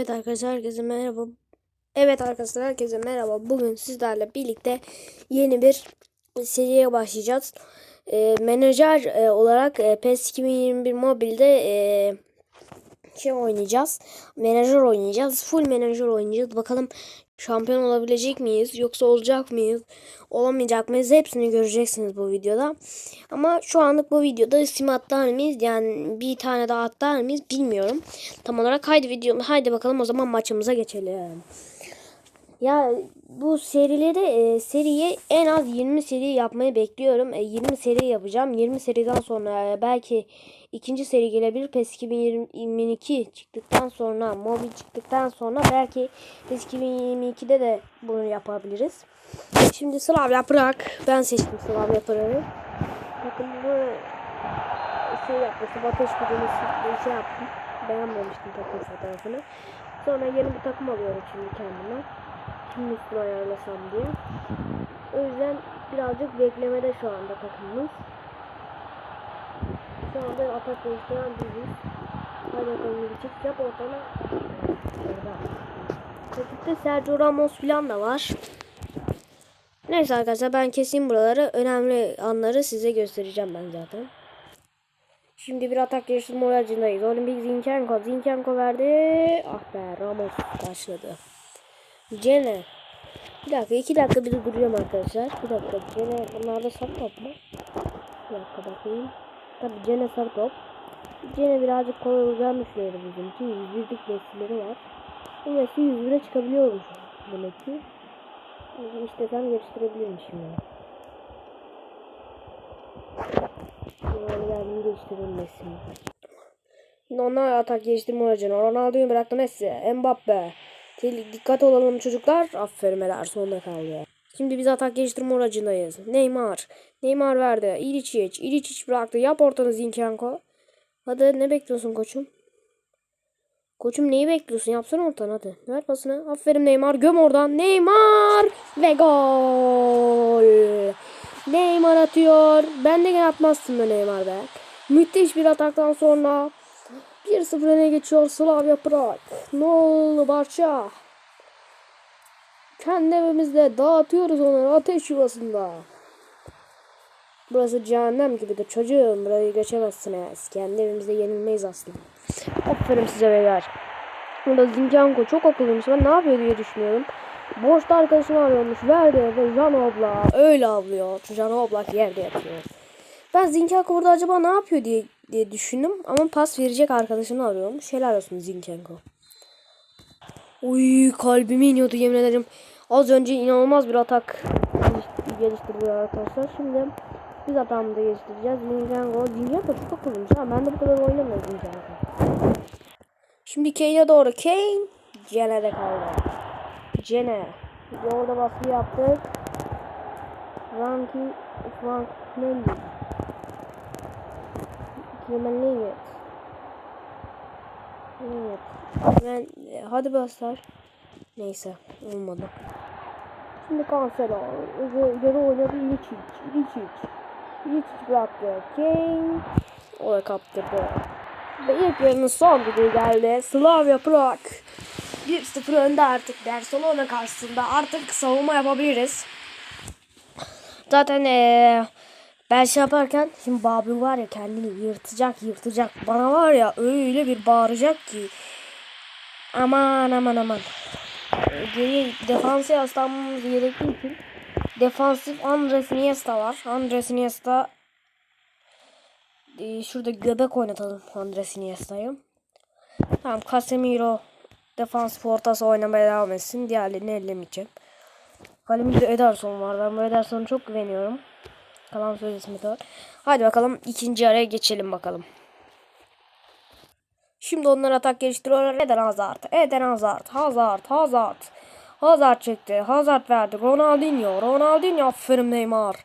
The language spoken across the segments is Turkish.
Evet arkadaşlar herkese merhaba. Evet arkadaşlar herkese merhaba. Bugün sizlerle birlikte yeni bir seriye başlayacağız. Ee, menajer e, olarak e, PES 2021 mobilde e, şey oynayacağız. Menajer oynayacağız. Full menajer oynayacağız. Bakalım şampiyon olabilecek miyiz? Yoksa olacak mıyız? Olamayacak mıyız? Hepsini göreceksiniz bu videoda. Ama şu anlık bu videoda sim atlar mıyız? Yani bir tane daha atlar mıyız? Bilmiyorum. Tam olarak haydi video haydi bakalım o zaman maçımıza geçelim. Ya bu serileri e, seriye en az 20 seri yapmayı bekliyorum. E, 20 seri yapacağım. 20 seriden sonra e, belki ikinci seri gelebilir. PES 2022 çıktıktan sonra, mobil çıktıktan sonra belki PES 2022'de de bunu yapabiliriz. Şimdi Slav Yaprak. Ben seçtim Slav Yaprak'ı. Bakın bu şey yapmıştım. Ateş videosu şey yaptım. Beğenmemiştim takım fotoğrafını. Sonra yeni bir takım alıyorum şimdi kendime. Kim üstüne ayarlasam diye. O yüzden birazcık beklemede şu anda takımımız. Şu anda atak oluşturan biziz. Hadi bakalım bir çık yap ortana. Orada. Sergio Ramos falan da var. Neyse arkadaşlar ben keseyim buraları. Önemli anları size göstereceğim ben zaten. Şimdi bir atak geliştirme aracındayız. Olimpik Zinchenko. Zinchenko verdi. Ah be Ramos başladı. Cene. Bir dakika iki dakika bir duruyorum arkadaşlar. Bir dakika Cene bunlarda sarı top mu? Bir dakika bakayım. Tabi Cene sarı top. Cene birazcık kolay olacağını düşünüyorum bizim için. 101'lik mesleleri var. Bu mesleği 101'e çıkabiliyormuş demek ki. İstesem geliştirebilirmişim yani. Yerlerini geliştirilmesin. Şimdi onlar atak geliştirme aracını. Ronaldo'yu bıraktı Messi. Mbappe. Dikkat olalım çocuklar. Aferin eder sonunda kaldı. Şimdi biz atak geliştirme aracındayız. Neymar. Neymar verdi. İliçiç. İliçiç bıraktı. Yap ortanı Zinchenko. Hadi ne bekliyorsun koçum? Koçum neyi bekliyorsun? Yapsana ortanı hadi. Ver pasını. Aferin Neymar. Göm oradan. Neymar. Ve gol. Neymar atıyor. Ben de atmazsın be Neymar be. Müthiş bir ataktan sonra 1-0 öne geçiyor Slavia Prag. Ne oldu Barça? Kendi evimizde dağıtıyoruz onları ateş yuvasında. Burası cehennem gibidir çocuğum. Burayı geçemezsiniz. Kendi evimizde yenilmeyiz aslında. Aferin size beyler. Burada Zinchenko çok akıllıymış. Ben ne yapıyor diye düşünüyorum. Boşta arkadaşını arıyormuş. Verdi ve Jan Oblak öyle avlıyor. Jan Oblak yerde yatıyor. Ben Zinchenko burada acaba ne yapıyor diye, diye düşündüm. Ama pas verecek arkadaşını arıyormuş. Helal olsun Zinchenko. Uy kalbime iniyordu yemin ederim. Az önce inanılmaz bir atak geliştirdi arkadaşlar. Şimdi biz hatamızı geliştireceğiz. Zinchenko. Zinchenko çok akıllıymış. Ha, ben de bu kadar oynamıyorum Zinchenko. Şimdi Kane'e doğru. Kane. Cene'de kaldı. Cene. Biz orada baskı yaptık. Franky Frank Mendy. Kemal evet. Ben e, hadi baslar. Neyse olmadı. Şimdi Cancelo. Yarı oynadı İliçic. İliçic. İliçic bıraktı. Kane. O da kaptırdı. Ve ilk yarının son düdüğü geldi. Slavia Prag. 1-0 önde artık Barcelona karşısında. Artık savunma yapabiliriz. Zaten ee, ben şey yaparken şimdi Babu var ya kendini yırtacak yırtacak. Bana var ya öyle bir bağıracak ki. Aman aman aman. Geriye defansı yaslanmamız gerektiği için defansif Andres Iniesta var. Andres Iniesta ee, şurada göbek oynatalım Andres Iniesta'yı. Tamam Casemiro defansif ortası oynamaya devam etsin. Diğerlerini ellemeyeceğim. Kalemimde Ederson var. Ben bu Ederson'a çok güveniyorum. Kalan sözleşmesi var. Hadi bakalım ikinci araya geçelim bakalım. Şimdi onlar atak geliştiriyorlar. Eden Hazard. Eden Hazard. Hazard. Hazard. Hazard çekti. Hazard verdi. Ronaldinho. Ronaldinho. Aferin Neymar.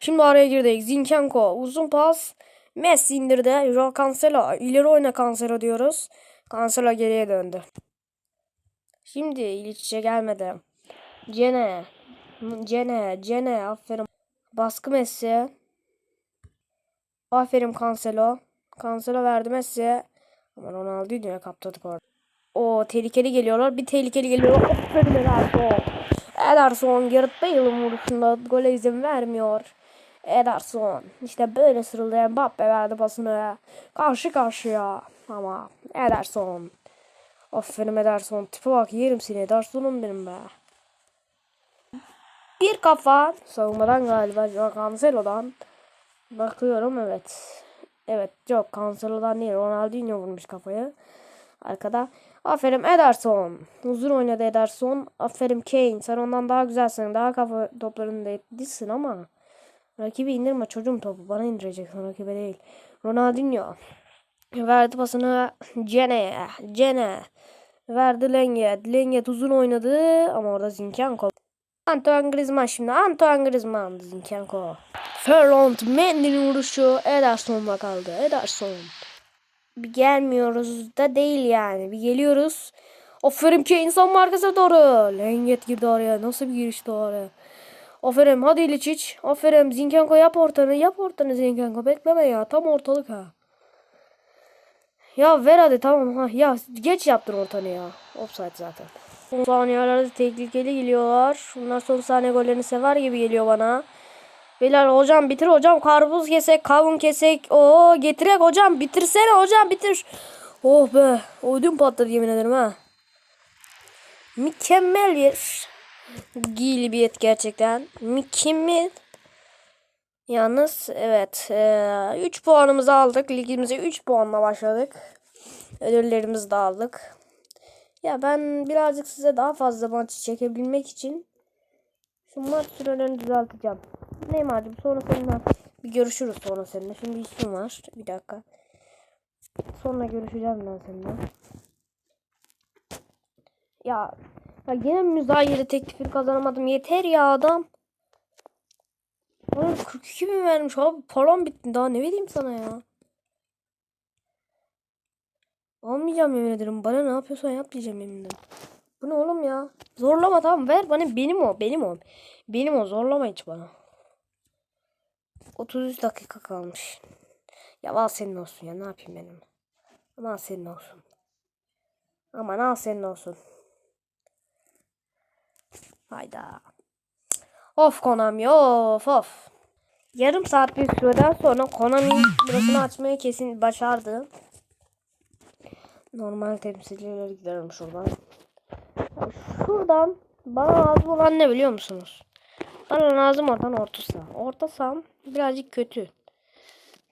Şimdi araya girdik. Zinchenko. Uzun pas. Messi indirdi. Joao Cancelo. İleri oyna Cancelo diyoruz. Cancelo geriye döndü. Şimdi İliç'e gelmedi. Cene. Cene. Cene. Aferin. Baskı Messi. Aferin Cancelo. Cancelo verdi Messi. Ama Ronaldinho'ya kaptırdık orada. O tehlikeli geliyorlar. Bir tehlikeli geliyor. Aferin Ederson. Ederson Gareth Bale'ın vuruşunda gole izin vermiyor. Ederson. işte böyle sırıldayan Mbappe verdi pasını. Karşı karşıya. Ama Ederson. Aferin Ederson. Tipe bak yerim seni. Ederson'um benim be. Bir kafa. Savunmadan galiba. Joao Cancelo'dan. Bakıyorum evet. Evet yok Cancelo'dan değil. Ronaldinho vurmuş kafayı. Arkada. Aferin Ederson. Uzun oynadı Ederson. Aferin Kane. Sen ondan daha güzelsin. Daha kafa toplarında etkilisin ama. Rakibi indirme çocuğum topu. Bana indireceksin rakibe değil. Ronaldinho. Verdi pasını Cene. Cene. Verdi Lenglet. Lenglet uzun oynadı ama orada Zinchenko. Antoine Griezmann şimdi. Antoine Griezmann. Zinchenko. Ferland Mendy'nin vuruşu Ederson'la kaldı. Ederson. Bir gelmiyoruz da değil yani. Bir geliyoruz. Aferin ki insan markası doğru. Lenget girdi oraya. Nasıl bir girişti oraya. Aferin hadi İliçiç. Aferin Zinchenko yap ortanı. Yap ortanı Zinchenko. Bekleme ya. Tam ortalık ha. Ya ver hadi tamam ha. Ya geç yaptın ortanı ya. Offside zaten. Son saniyelerde tehlikeli geliyorlar. Bunlar son saniye gollerini sever gibi geliyor bana. Beyler hocam bitir hocam karpuz kesek kavun kesek o getirek hocam bitirsene hocam bitir. Oh be ödüm patladı yemin ederim ha. Mükemmel bir galibiyet gerçekten. Mükemmel. Yalnız evet 3 puanımızı aldık. Ligimize 3 puanla başladık. Ödüllerimizi de aldık. Ya ben birazcık size daha fazla maç çekebilmek için şu maç sürelerini düzelteceğim. Neymar'cığım sonra seninle bir görüşürüz sonra seninle. Şimdi işim var. Bir dakika. Sonra görüşeceğim ben seninle. Ya, ya gene müzayede teklifini kazanamadım. Yeter ya adam. Oğlum 42 bin vermiş abi. Param bitti. Daha ne vereyim sana ya. Almayacağım yemin ederim. Bana ne yapıyorsan yap diyeceğim yemin ederim. Bu ne oğlum ya? Zorlama tamam ver bana benim o benim o. Benim o zorlama hiç bana. 33 dakika kalmış. Ya al senin olsun ya ne yapayım benim. Ama al senin olsun. Aman al senin olsun. Hayda. Of Konami of of. Yarım saat bir süreden sonra Konami burasını açmayı kesin başardı. Normal temsilcilere giderim şuradan. Şuradan bana lazım olan ne biliyor musunuz? Bana lazım oradan orta saha. Orta saham birazcık kötü.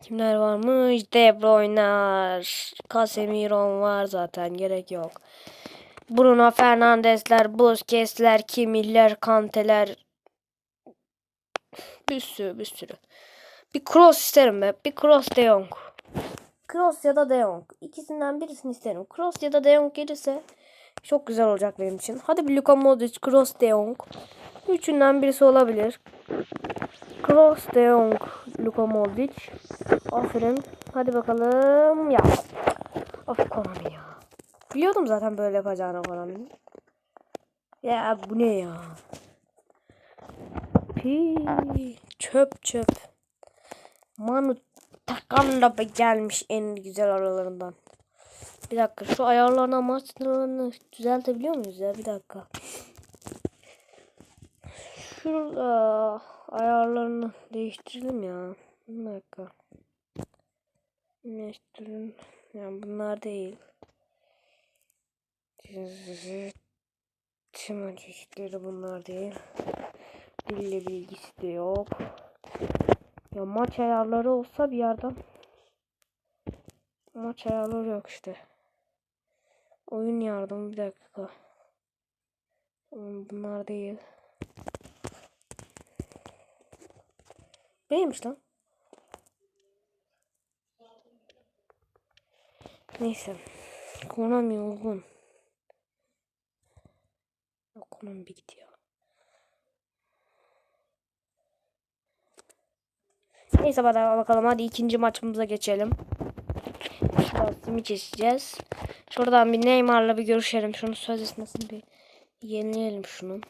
Kimler varmış? De Bruyne'lar. Casemiro var zaten gerek yok. Bruno Fernandes'ler, Busquets'ler, Kimih'ler, Kante'ler. Bir sürü bir sürü. Bir cross isterim be. Bir cross de Jong. Cross ya da De Jong. İkisinden birisini isterim. Cross ya da De Jong gelirse çok güzel olacak benim için. Hadi bir Luka Modric, Kroos, De. Üçünden birisi olabilir. Kroos, De Luka Modric. Aferin. Hadi bakalım. Ya. Of Konami ya. Biliyordum zaten böyle yapacağını Konami. Ya bu ne ya? Pi çöp çöp. Manu Da gelmiş en güzel aralarından. Bir dakika şu ayarlarını amaçlarını düzeltebiliyor muyuz ya? Bir dakika. Şurada ayarlarını değiştirelim ya. Bir dakika. Değiştirelim. Yani bunlar değil. Tüm çeşitleri bunlar değil. Dille bilgisi de yok. Ya maç ayarları olsa bir yerden. Maç ayarları yok işte. Oyun yardımı bir dakika. Bunlar değil. Neymiş lan? Neyse. Konami uygun. Konami bitti ya. Neyse bakalım hadi ikinci maçımıza geçelim. Şuradan simi çekeceğiz. Şuradan bir Neymar'la bir görüşelim. Şunun sözleşmesini bir yenileyelim şunu.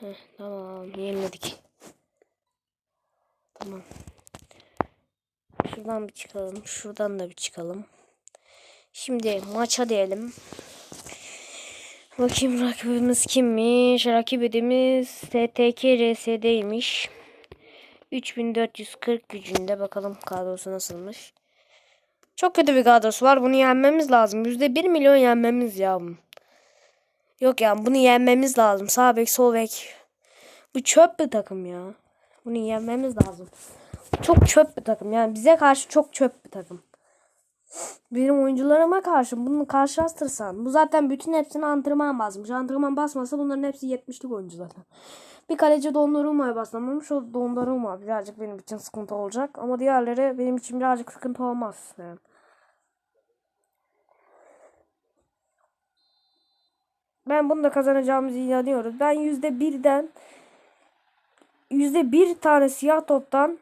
Heh, tamam yeniledik. Tamam. Şuradan bir çıkalım. Şuradan da bir çıkalım. Şimdi maça diyelim. Bakayım rakibimiz kimmiş? Rakibimiz STK RS'deymiş. 3440 gücünde. Bakalım kadrosu nasılmış. Çok kötü bir kadrosu var. Bunu yenmemiz lazım. %1 milyon yenmemiz ya. Yok ya bunu yenmemiz lazım. Sağ bek sol bek. Bu çöp bir takım ya. Bunu yenmemiz lazım. Çok çöp bir takım. Yani bize karşı çok çöp bir takım. Benim oyuncularıma karşı bunu karşılaştırsan. Bu zaten bütün hepsine antrenman basmış. Antrenman basmasa bunların hepsi 70'lik oyuncu zaten. Bir kaleci Donnaruma'ya basamamış. O Donnarumma birazcık benim için sıkıntı olacak. Ama diğerleri benim için birazcık sıkıntı olmaz. Yani. Ben bunu da kazanacağımızı inanıyorum. Ben %1'den %1 tane siyah toptan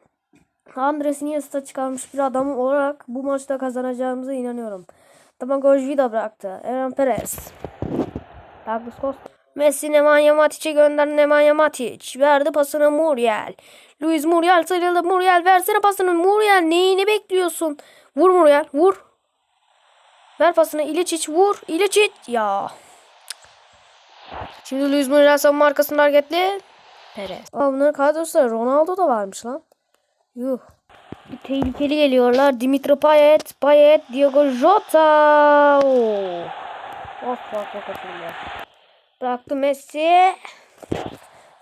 Andres Iniesta çıkarmış bir adam olarak bu maçta kazanacağımıza inanıyorum. Tamam Vida bıraktı. Eren Perez. Douglas Costa. Messi Nemanja Matic'e gönderdi Nemanja Matic. Verdi pasını Muriel. Luis Muriel sıyrıldı. Muriel versene pasını. Muriel neyini bekliyorsun? Vur Muriel vur. Ver pasını İliçiç vur. İliçiç ya. Şimdi Luis Muriel savunma arkasında hareketli. Perez. Aa bunların kadrosunda Ronaldo da varmış lan. Yuh. Tehlikeli geliyorlar. Dimitri Payet, Payet, Diogo Jota. Oo. Of bak bak atılıyor. Bıraktı Messi.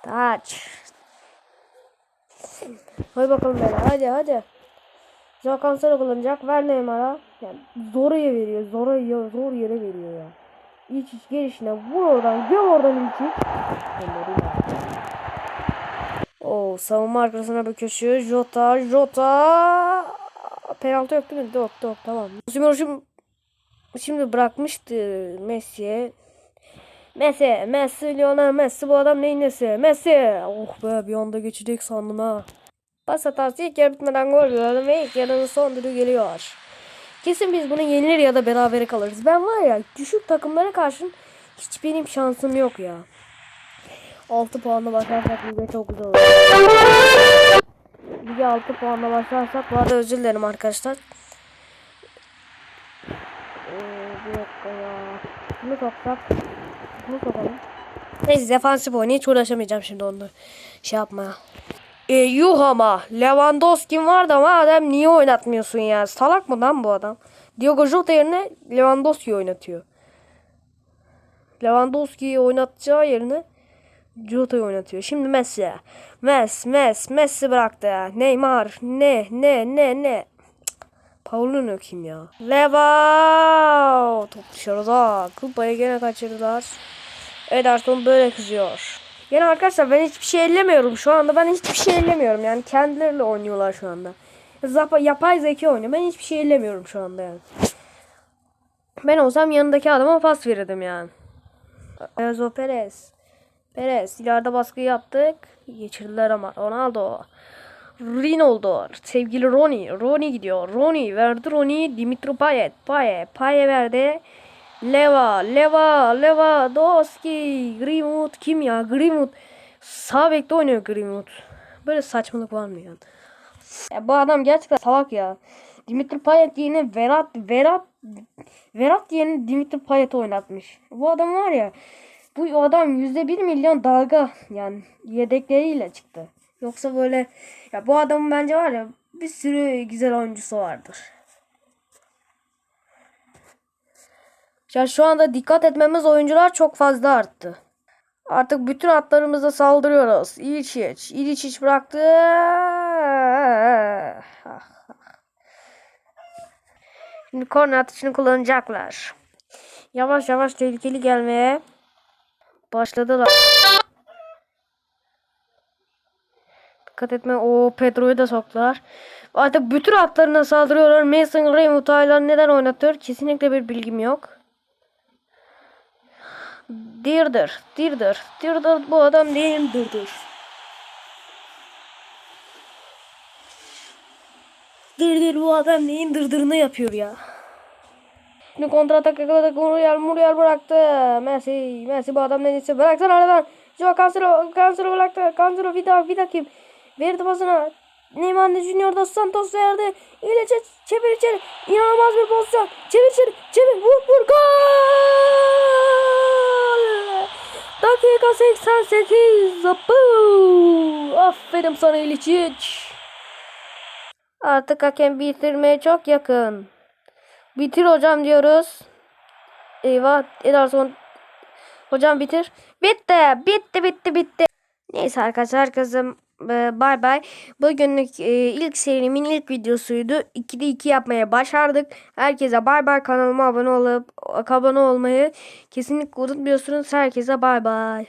Taç. Hadi bakalım böyle. Hadi hadi. Joao Cancelo kullanacak. Ver Neymar'a. Yani zor yere veriyor. Zor, yere- zor yere veriyor ya. İç iç gelişine vur oradan. Gel oradan ilk iç. Oo, savunma arkasına bir köşe. Jota, Jota. Penaltı yok değil mi? Yok, yok tamam. Şimdi, şimdi bırakmıştı Messi'ye. Messi, Messi, Lionel Messi bu adam neyin nesi? Messi. Oh be bir anda geçecek sandım ha. Pas hatası ilk yarı bitmeden gol gördüm ve ilk yarının son düdüğü geliyor. Kesin biz bunu yenilir ya da berabere kalırız. Ben var ya düşük takımlara karşı hiç benim şansım yok ya. 6 puanla başlarsak lige çok güzel olur. Lige 6 puanla başlarsak bu arada özür dilerim arkadaşlar. Ee, bir dakika ya. Bunu soksak. Bunu sokalım. Neyse defansif oyunu hiç uğraşamayacağım şimdi onu şey yapmaya. E, yuh ama Lewandowski vardı ama adam niye oynatmıyorsun ya? Salak mı lan bu adam? Diogo Jota yerine Lewandowski oynatıyor. Lewandowski'yi oynatacağı yerine Jota'yı oynatıyor. Şimdi Messi. Messi, Messi, Messi bıraktı. Neymar. Ne, ne, ne, ne. Paulinho kim ya? Leva. Top dışarıda. Kupayı gene kaçırdılar. Ederson böyle kızıyor. Yine arkadaşlar ben hiçbir şey ellemiyorum şu anda. Ben hiçbir şey ellemiyorum. Yani kendileriyle oynuyorlar şu anda. Zapa, yapay zeka oynuyor. Ben hiçbir şey ellemiyorum şu anda yani. Ben olsam yanındaki adama pas verirdim yani. Enzo Perez. Perez. ileride baskı yaptık. Geçirdiler ama. Ronaldo. Ronaldo. Sevgili Roni. Roni gidiyor. Roni verdi Roni. Dimitri Payet. Payet. Payet verdi. Leva. Leva. Leva. Doski. Greenwood. Kim ya? Greenwood. Sağ bekte oynuyor Greenwood. Böyle saçmalık var mı yani? Ya bu adam gerçekten salak ya. Dimitri Payet yerine Verat Verat Verat yerine Dimitri Payet oynatmış. Bu adam var ya bu adam yüzde bir milyon dalga yani yedekleriyle çıktı. Yoksa böyle ya bu adamın bence var ya bir sürü güzel oyuncusu vardır. Ya şu anda dikkat etmemiz oyuncular çok fazla arttı. Artık bütün hatlarımıza saldırıyoruz. İliçiç. İliçiç bıraktı. Şimdi korner atışını kullanacaklar. Yavaş yavaş tehlikeli gelmeye başladılar. Dikkat etme. O Pedro'yu da soktular. Artık bütün hatlarına saldırıyorlar. Mason Greenwood hala neden oynatıyor? Kesinlikle bir bilgim yok. Dirdir. Dirdir. Dirdir bu adam değil dirdir. Dirdir bu adam neyin dırdırını yapıyor ya. Şimdi kontra atak yakaladık. Muriel, Muriel bıraktı. Messi, Messi bu adam neyse bıraksana aradan. Joao Cancelo, Cancelo bıraktı. Cancelo Vida, Vida kim? Verdi pasına. Neymar Junior dos Santos verdi. İle çevir içeri. İnanılmaz bir pozisyon. Çevir içeri. Çevir. Vur vur. Gol! Dakika 88. Zapı. Aferin sana İliçic. Artık hakem bitirmeye çok yakın. Bitir hocam diyoruz. Eyvah. Ederson. Hocam bitir. Bitti. Bitti bitti bitti. Neyse arkadaşlar e, bay bay. Bugünlük e, ilk serimin ilk videosuydu. 2'de 2 yapmaya başardık. Herkese bay bay. Kanalıma abone olup abone olmayı kesinlikle unutmuyorsunuz. Herkese bay bay.